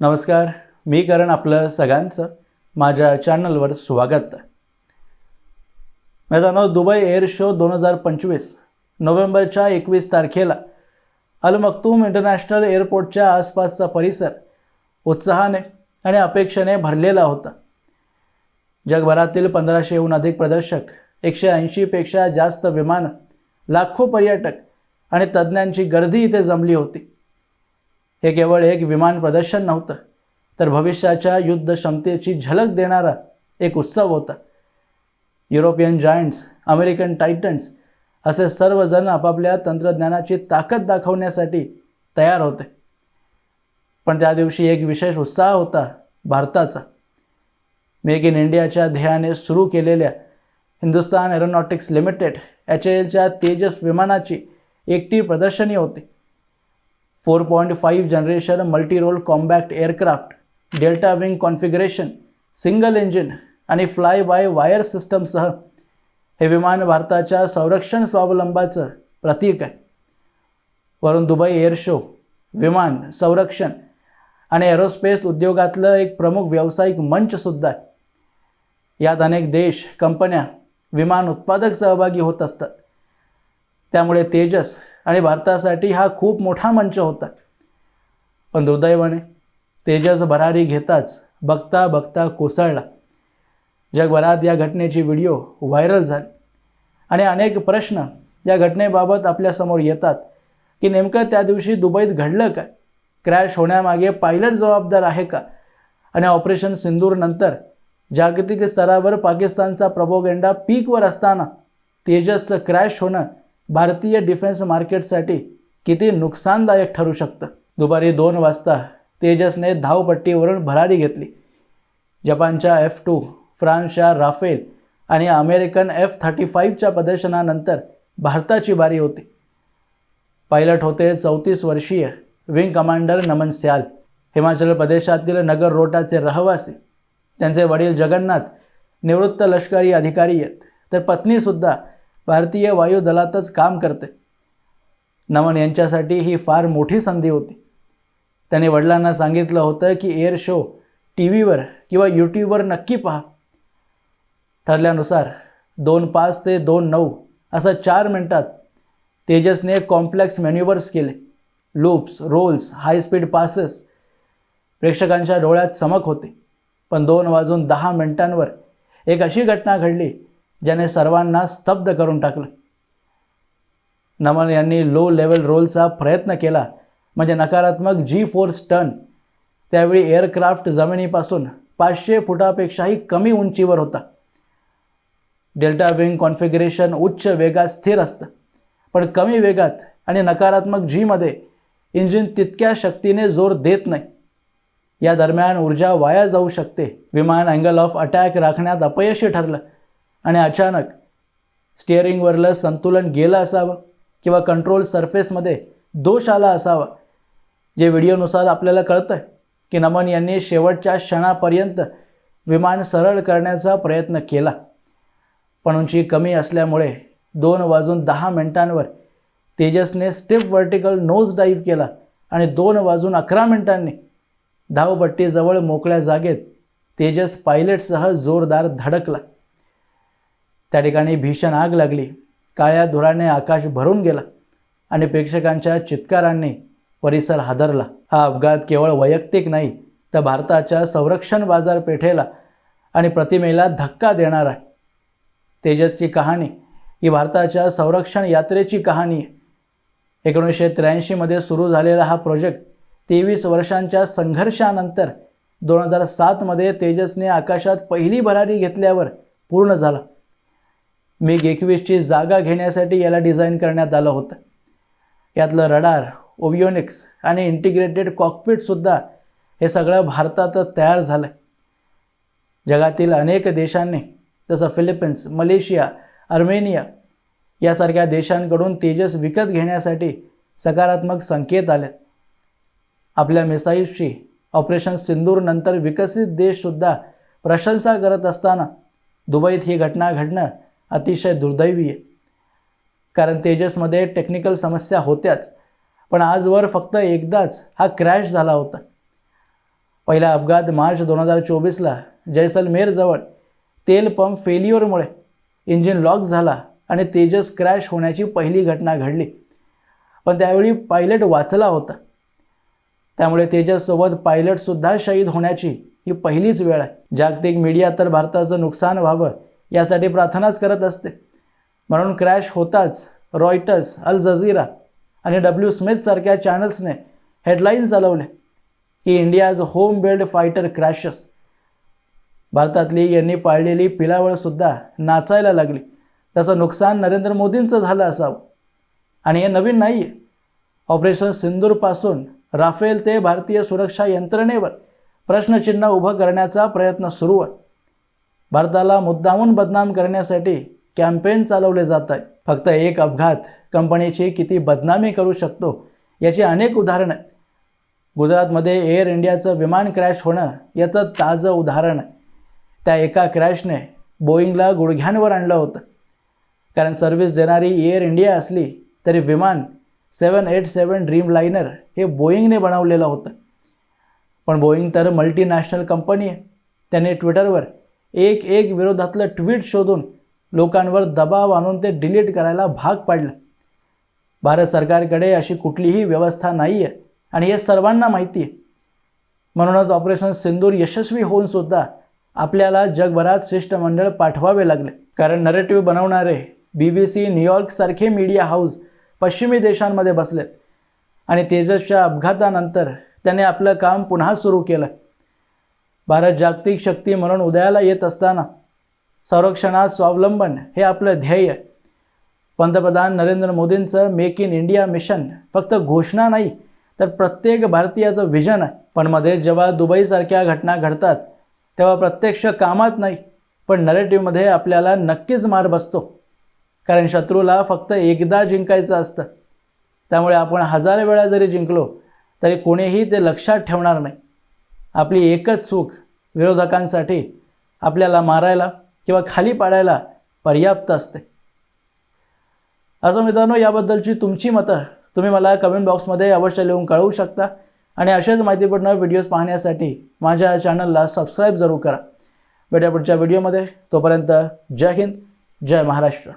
नमस्कार मी करण आपलं सगळ्यांचं माझ्या चॅनलवर स्वागत. आहे मित्रांनो दुबई एअर शो दोन हजार पंचवीस नोव्हेंबरच्या एकवीस तारखेला अल मक्तूम इंटरनॅशनल एअरपोर्टच्या आसपासचा परिसर उत्साहाने आणि अपेक्षेने भरलेला होता. जगभरातील पंधराशेहून अधिक प्रदर्शक एकशे ऐंशीपेक्षा जास्त विमानं लाखो पर्यटक आणि तज्ज्ञांची गर्दी इथे जमली होती. हे केवळ एक विमान प्रदर्शन नव्हतं तर भविष्याच्या युद्ध क्षमतेची झलक देणारा एक उत्सव होता. युरोपियन जायंट्स अमेरिकन टायटन्स असे सर्वजण आपापल्या तंत्रज्ञानाची ताकद दाखवण्यासाठी तयार होते. पण त्या दिवशी एक विशेष उत्साह होता भारताचा. मेक इन इंडियाच्या ध्येयाने सुरू केलेल्या हिंदुस्तान एरोनॉटिक्स लिमिटेड एच एलच्या तेजस विमानाची एकटी प्रदर्शनी होती. Four point five generation multi role combat aircraft delta wing configuration single engine आणि फ्लाय बाय वायर सिस्टमसह हे विमान भारताच्या संरक्षण स्वावलंबाचं प्रतीक आहे. वरून दुबई एअर शो विमान संरक्षण आणि एरोस्पेस उद्योगातलं एक प्रमुख व्यावसायिक मंचसुद्धा आहे. यात अनेक देश कंपन्या विमान उत्पादक सहभागी होत असतात. त्यामुळे तेजस आणि भारतासाठी हा खूप मोठा मंच होता. पण दुर्दैवाने तेजस भरारी घेताच बघता बघता कोसळला. जगभरात या घटनेची व्हिडिओ व्हायरल झाली. आणि अनेक प्रश्न या घटनेबाबत आपल्यासमोर येतात की नेमकं त्या दिवशी दुबईत घडलं काय? क्रॅश होण्यामागे पायलट जबाबदार आहे का? आणि ऑपरेशन सिंदूरनंतर जागतिक स्तरावर पाकिस्तानचा प्रबोगेंडा पीकवर असताना तेजसचं क्रॅश होणं भारतीय डिफेन्स मार्केटसाठी किती नुकसानदायक ठरू शकतं? दुपारी दोन वाजता तेजसने धावपट्टीवरून भरारी घेतली. जपानच्या एफ टू फ्रान्सच्या राफेल आणि अमेरिकन एफ थर्टी फाईव्हच्या प्रदर्शनानंतर भारताची बारी होती. पायलट होते चौतीस वर्षीय विंग कमांडर नमन स्याल. हिमाचल प्रदेशातील नगर रोटाचे रहिवासी. त्यांचे वडील जगन्नाथ निवृत्त लष्करी अधिकारी आहेत. तर पत्नीसुद्धा भारतीय वायुदलातच काम करते नमन यांच्यासाठी ही फार मोठी संधी होती. त्याने वडिलांना सांगितलं होतं की एअर शो टी व्हीवर किंवा यूट्यूबवर नक्की पहा. ठरल्यानुसार दोन पाच ते दोन नऊ असं चार मिनटात तेजसने कॉम्प्लेक्स मॅन्युवर्स केले. Loops rolls high speed passes प्रेक्षकांच्या डोळ्यात चमक होते. पण दोन वाजून दहा मिनिटांवर एक अशी घटना घडली ज्याने सर्वांना स्तब्ध करून टाकलं. नमन यांनी लो लेवल रोलचा प्रयत्न केला. म्हणजे नकारात्मक जी फोर्स टन त्यावेळी एअरक्राफ्ट जमिनीपासून पाचशे फुटापेक्षाही कमी उंचीवर होता. डेल्टा विंग कॉन्फिगरेशन उच्च वेगात स्थिर असतं. पण कमी वेगात आणि नकारात्मक जीमध्ये इंजिन तितक्या शक्तीने जोर देत नाही. या दरम्यान ऊर्जा वाया जाऊ शकते. विमान अँगल ऑफ अटॅक राखण्यात अपयशी ठरलं. आणि अचानक स्टिअरिंगवरलं संतुलन गेलं असावं किंवा कंट्रोल सरफेसमध्ये दोष आला असावा जे व्हिडिओनुसार आपल्याला कळतं आहे की नमन यांनी शेवटच्या क्षणापर्यंत विमान सरळ करण्याचा प्रयत्न केला. पण उंची कमी असल्यामुळे दोन वाजून दहा मिनिटांवर तेजसने स्टिफ व्हर्टिकल नोज डाईव्ह केला आणि दोन वाजून अकरा मिनिटांनी धावपट्टीजवळ मोकळ्या जागेत तेजस पायलटसह जोरदार धडकला. त्या ठिकाणी भीषण आग लागली. काळ्या धुराने आकाश भरून गेला आणि प्रेक्षकांच्या चित्कारांनी परिसर हादरला. हा अपघात केवळ वैयक्तिक नाही तर भारताच्या संरक्षण बाजारपेठेला आणि प्रतिमेला धक्का देणार आहे. तेजसची कहाणी ही भारताच्या संरक्षण यात्रेची कहाणी आहे. एकोणीसशे त्र्याऐंशीमध्ये सुरू झालेला हा प्रोजेक्ट तेवीस वर्षांच्या संघर्षानंतर दोन हजार सातमध्ये तेजसने आकाशात पहिली भरारी घेतल्यावर पूर्ण झाला. मिग एकवीसची जागा घेण्यासाठी याला डिझाईन करण्यात आलं होतं. यातलं रडार ओविओनिक्स आणि इंटिग्रेटेड कॉकपिटसुद्धा हे सगळं भारतातच तयार झालं जगातील अनेक देशांनी जसं फिलिपिन्स मलेशिया अर्मेनिया यासारख्या देशांकडून तेजस विकत घेण्यासाठी सकारात्मक संकेत आले. आपल्या मिसाईल्सची ऑपरेशन सिंदूरनंतर विकसित देशसुद्धा प्रशंसा करत असताना दुबईत ही घटना घडणं अतिशय दुर्दैवी आहे कारण तेजसमध्ये टेक्निकल समस्या होत्याच. पण आजवर फक्त एकदाच हा क्रॅश झाला होता. पहिला अपघात मार्च दोन हजार चोवीसला जैसलमेरजवळ. तेल पंप फेल्युअरमुळे इंजिन लॉक झाला आणि तेजस क्रॅश होण्याची पहिली घटना घडली. पण त्यावेळी पायलट वाचला होता. त्यामुळे तेजससोबत पायलटसुद्धा शहीद होण्याची ही पहिलीच वेळ आहे. जागतिक मीडिया तर भारताचं नुकसान व्हावं यासाठी प्रार्थनाच करत असते. म्हणून क्रॅश होताच रॉयटर्स अल जझीरा आणि डब्ल्यू स्मिथसारख्या चॅनल्सने हेडलाईन चालवले की India's home build fighter crashes भारतातली यांनी पाळलेली पिलावळसुद्धा नाचायला लागली. त्याचं नुकसान नरेंद्र मोदींचं झालं असावं. आणि हे नवीन नाही आहे ऑपरेशन सिंदूरपासून राफेल ते भारतीय सुरक्षा यंत्रणेवर प्रश्नचिन्ह उभं करण्याचा प्रयत्न सुरू आहे. भारताला मुद्दामून बदनाम करण्यासाठी कॅम्पेन चालवले जात आहे. फक्त एक अपघात कंपनीची किती बदनामी करू शकतो याची अनेक उदाहरणं आहेत. गुजरातमध्ये एअर इंडियाचं विमान क्रॅश होणं याचं ताजं उदाहरण आहे. त्या एका क्रॅशने बोईंगला गुडघ्यांवर आणलं होतं. कारण सर्व्हिस देणारी एअर इंडिया असली तरी विमान seven eight seven dream liner हे बोईंगने बनवलेलं होतं. पण बोईंग तर मल्टीनॅशनल कंपनी आहे. त्याने ट्विटरवर एक एक विरोधातलं ट्विट शोधून लोकांवर दबाव आणून ते डिलीट करायला भाग पाडलं. भारत सरकारकडे अशी कुठलीही व्यवस्था नाही आहे आणि हे सर्वांना माहिती आहे. म्हणूनच ऑपरेशन सिंदूर यशस्वी होऊन सुद्धा आपल्याला जगभरात शिष्टमंडळ पाठवावे लागले. कारण नरेटिव्ह बनवणारे बी बी सी न्यूयॉर्कसारखे मीडिया हाऊस पश्चिमी देशांमध्ये बसलेत. आणि तेजसच्या अपघातानंतर त्याने आपलं काम पुन्हा सुरू केलं. भारत जागतिक शक्ती म्हणून उदयाला येत असताना संरक्षणात स्वावलंबन हे आपलं ध्येय. पंतप्रधान नरेंद्र मोदींचं मेक इन इंडिया मिशन फक्त घोषणा नाही तर प्रत्येक भारतीयाचं व्हिजन आहे पण मध्ये जेव्हा दुबईसारख्या घटना घडतात तेव्हा प्रत्यक्ष कामात नाही पण नरेटिव्हमध्ये आपल्याला नक्कीच मार बसतो. कारण शत्रूला फक्त एकदा जिंकायचं असतं. त्यामुळे आपण हजार वेळा जरी जिंकलो तरी कोणीही ते लक्षात ठेवणार नाही. आपली एकच चूक विरोधकांसाठी आपल्याला मारायला किंवा खाली पाडायला पर्याप्त असते. असं मित्रांनो याबद्दलची तुमची मतं तुम्ही मला कमेंट बॉक्समध्ये अवश्य लिहून कळवू शकता आणि अशाच माहितीपूर्ण व्हिडिओज पाहण्यासाठी माझ्या चॅनलला सबस्क्राईब जरूर करा. भेटूया पुढच्या व्हिडिओमध्ये तोपर्यंत जय हिंद जय महाराष्ट्र.